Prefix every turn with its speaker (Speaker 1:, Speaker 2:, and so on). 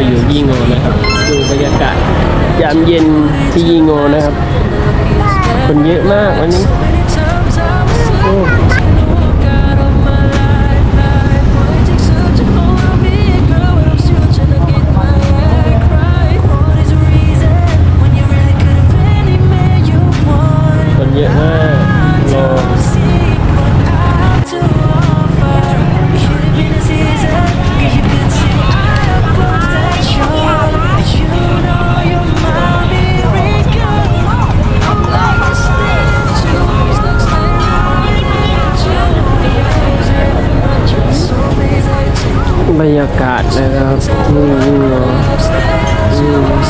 Speaker 1: อนนี้เราอยู่ยีโงนะครับ ดูบรรยากาศยามเย็นที่ยีโงนะครับ คนเยอะมากวันนี้คนเยอะมาก บรรยากาศนะครับอืมอืมอืมเป็น